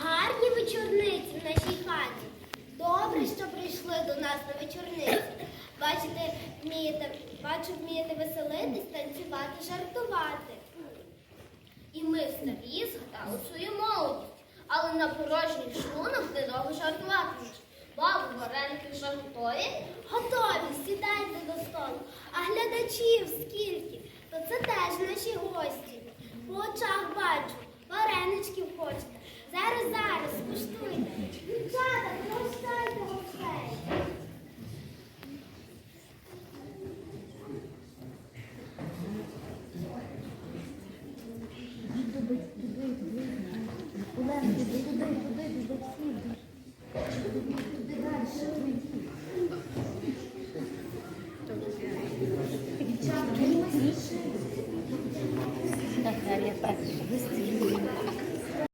Гарні вечорниці в нашій хаті. Добре, що прийшли до нас на вечорниці. Бачите, вмієте, бачу, вмієте веселитись, танцювати, жартувати. І ми старі згадали свою молодість, але на порожній шлунок недовго жартуватимеш. Бабу, вареники вже готові? Готові, сідайте до столу. А глядачів скільки? То це теж наші гості. По далі, туди, туди, туди, туди, туди, туди далі, ще туди. Дівчата, ми Так, далі я перша.